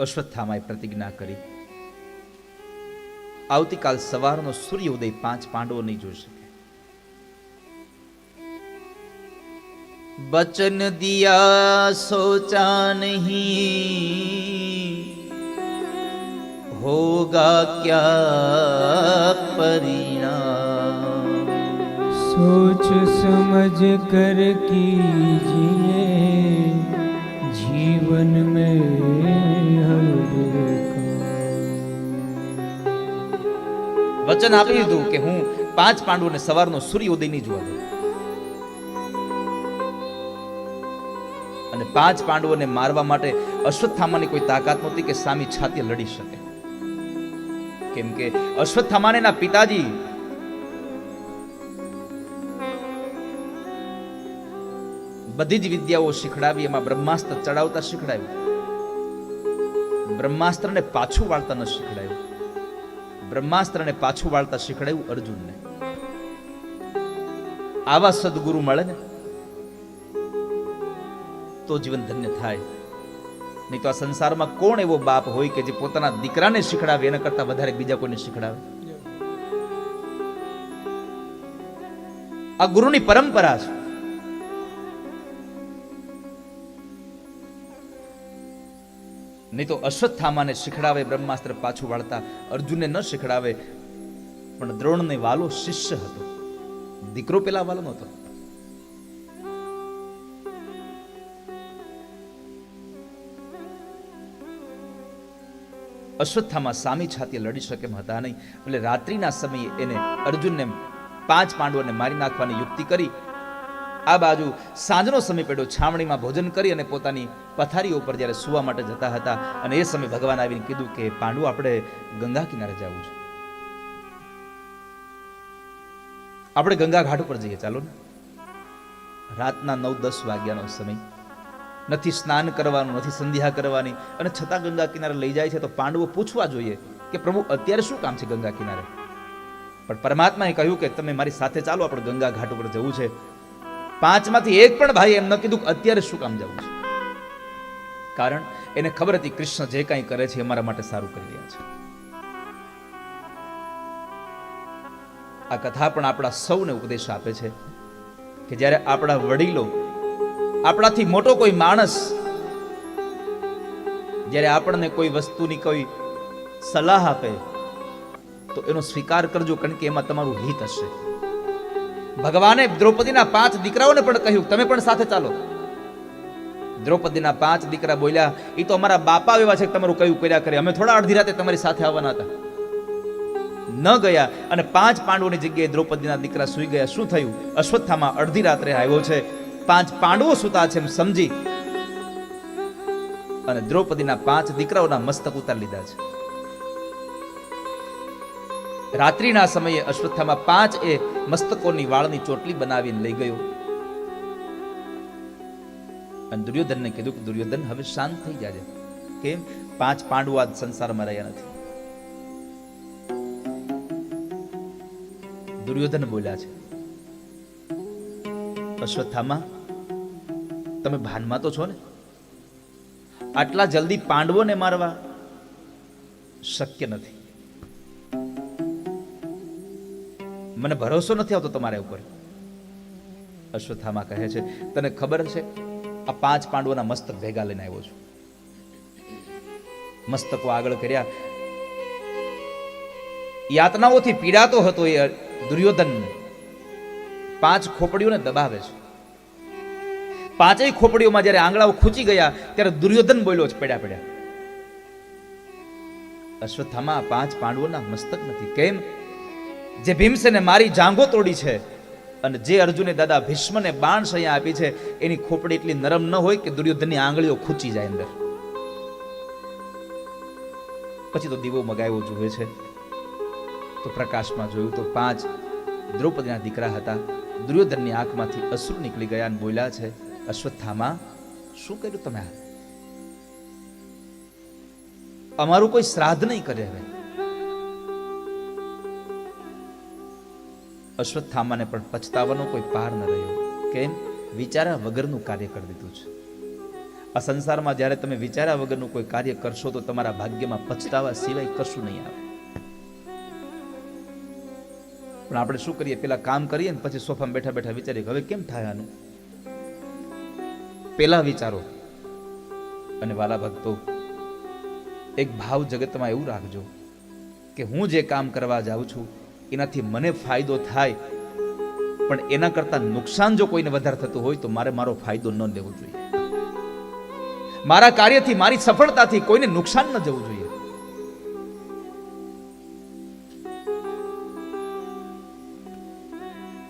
અશ્વત્થામાએ પ્રતિજ્ઞા કરી આવતીકાલ સવારનો સૂર્યોદય પાંચ પાંડવો નહીં જોઈ શકે બચન દિયા સોચા નહીં હોગા ક્યા પરિણામ सोच समझ कर कीजिए जीवन में વચન આપી દીધું કે હું પાંચ પાંડુને સવારનો સૂર્યોદય નહીં જોવા દઉં અને પાંચ પાંડવોને મારવા માટે અશ્વત્થામાની કોઈ તાકાત નહોતી કે સામી છાતી લડી શકે. કેમ કે અશ્વત્થામાને ના પિતાજી બધી જ વિદ્યાઓ શીખડાવી, એમાં બ્રહ્માસ્ત્ર ચડાવતા શીખડાવ્યું બ્રહ્માસ્ત્રને પાછું વાળતા ન શીખડાયું. બ્રહ્માસ્ત્રને પાછું વાળતા શીખડાયું અર્જુનને. આવા સદગુરુ મળે ને તો જીવન ધન્ય થાય. નહીં તો આ સંસારમાં કોણ એવો બાપ હોય કે જે પોતાના દીકરાને શીખડાવે એના કરતા વધારે બીજા કોઈને શીખડાવે? આ ગુરુની પરંપરા છે. નહીં તો અશ્વત્થામાને શીખડાવે, બ્રહ્માસ્ત્ર પાછું વાળતા અર્જુનને ન શીખડાવે. પણ દ્રોણને વાલો શિષ્ય હતો. દીકરો પેલા વાલો નહોતો. અશ્વત્થામાં સામી છાતી લડી શકે એમ હતા નહીં. એટલે રાત્રિના સમયે એને અર્જુનને પાંચ પાંડવોને મારી નાખવાની યુક્તિ કરી. આ બાજુ સાંજનો સમય પડ્યો. છાવણીમાં ભોજન કરી અને પોતાની પથારી ઉપર જ્યારે સુવા માટે જતા હતા અને એ સમય ભગવાન આવીને કીધું કે, પાંડુ, આપણે ગંગા કિનારે જવું છે. આપણે ગંગા ઘાટ ઉપર જઈએ. ચાલો ને. રાતના નવ દસ વાગ્યાનો સમય. નથી સ્નાન કરવાનું, નથી સંધ્યા કરવાની અને છતાં ગંગા કિનારે લઈ જાય છે તો પાંડવો પૂછવા જોઈએ કે, પ્રભુ, અત્યારે શું કામ છે ગંગા કિનારે? પણ પરમાત્માએ કહ્યું કે, તમે મારી સાથે ચાલો, આપણે ગંગા ઘાટ ઉપર જવું છે. પાંચમાંથી એક પણ ભાઈ એમ ન કીધું અત્યારે શું કામ જવું છે? કારણ એને ખબર હતી કૃષ્ણ જે કાંઈ કરે છે એ મારા માટે સારું કરી રહ્યા છે. આ કથા પણ આપણા સૌને ઉપદેશ આપે છે કે જ્યારે આપણા વડીલો આપણાથી મોટો કોઈ માણસ જ્યારે આપણને કોઈ વસ્તુની કોઈ સલાહ આપે, તો એનો સ્વીકાર કરજો કારણ કે એમાં તમારું હિત હશે. ભગવાને દ્રૌપદીના પાંચ દીકરાઓને પણ કહ્યું, તમે પણ સાથે ચાલો. દ્રૌપદીના પાંચ દીકરા બોલ્યા એ તો અમારા બાપા એવા છે કે તમારું કયું કર્યા કરે. અમે થોડા અડધી રાતે તમારી સાથે આવવાના હતા. ન ગયા અને પાંચ પાંડવોની જગ્યાએ દ્રૌપદીના દીકરા સુઈ ગયા. શું થયું? અશ્વત્થામાં અડધી રાત્રે આવ્યો છે. પાંચ પાંડવો સુતા છે એમ સમજી અને દ્રૌપદીના પાંચ દીકરાઓના મસ્તક ઉતારી લીધા છે. રાત્રિના સમયે અશ્વત્થામાં પાંચ એ મસ્તકોની વાળની ચોટલી બનાવીને લઈ ગયો. અને દુર્યોધનને કીધું કે દુર્યોધન, હવે શાંત થઈ જાજે. કેમ? પાંચ પાંડવો આ સંસારમાં રહ્યા નથી. દુર્યોધન બોલ્યા છે, અશ્વત્થામા, તમે ભાનમાં તો છો ને? આટલા જલ્દી પાંડવોને મારવા શક્ય નથી. મને ભરોસો નથી આવતો તમારા ઉપર. અશ્વત્થામા કહે છે, તને ખબર છે, આ પાંચ પાંડવોના મસ્તક ભેગા લઈને આવ્યો છું. મસ્તકો આગળ કર્યા. યાતનાઓથી પીડાતો હતો એ દુર્યોધન પાંચ ખોપડીઓને દબાવે છે. પાંચેય ખોપડીઓમાં જ્યારે આંગળાઓ ખૂચી ગયા, ત્યારે દુર્યોધન બોલ્યો છે, પડ્યા પડ્યા. અશ્વત્થામા પાંચ પાંડવોના મસ્તક નથી. કેમ? જે ભીમસેને મારી જાંગો તોડી છે. અને જે અર્જુને દાદા ભીષ્મને બાણ સૈયા આપી છે, એની ખોપડી એટલી નરમ ન હોય કે દુર્યોધનની આંગળીઓ ખૂચી જાય અંદર. પછી તો દીવો મગાવ્યો જુએ છે. તો પ્રકાશમાં જોયું તો પાંચ દ્રૌપદીના દીકરા હતા. દુર્યોધનની આંખમાંથી અશ્રુ નીકળી ગયા અને બોલ્યા છે, અશ્વત્થામાં, શું કર્યું તમે અમારું કોઈ શ્રાદ્ધ નહીં કરે હવે. અશ્વત્થામાને પણ પછતાવાનો કોઈ પાર ન રહ્યો. કેમ? વિચારા વગરનું કાર્ય કરી દીધું છે. આ સંસારમાં જ્યારે તમે વિચાર્યા વગરનું કોઈ કાર્ય કરશો તો તમારા ભાગ્યમાં પછતાવા સિવાય કશું નહીં આવે. પણ આપણે શું કરીએ? પેલા કામ કરીએ ને પછી સોફામાં બેઠા બેઠા વિચારીએ હવે કેમ થાય આનું? પેલા વિચારો. અને વાલા ભક્તો એક ભાવ જગતમાં એવું રાખજો કે હું જે કામ કરવા જાઉં છું એનાથી મને ફાયદો થાય. પણ એના કરતાં નુકસાન જો કોઈને વધારે થતું હોય તો મારે મારો ફાયદો ન લેવો જોઈએ. મારા કાર્યથી, મારી સફળતાથી કોઈને નુકસાન ન જવું જોઈએ.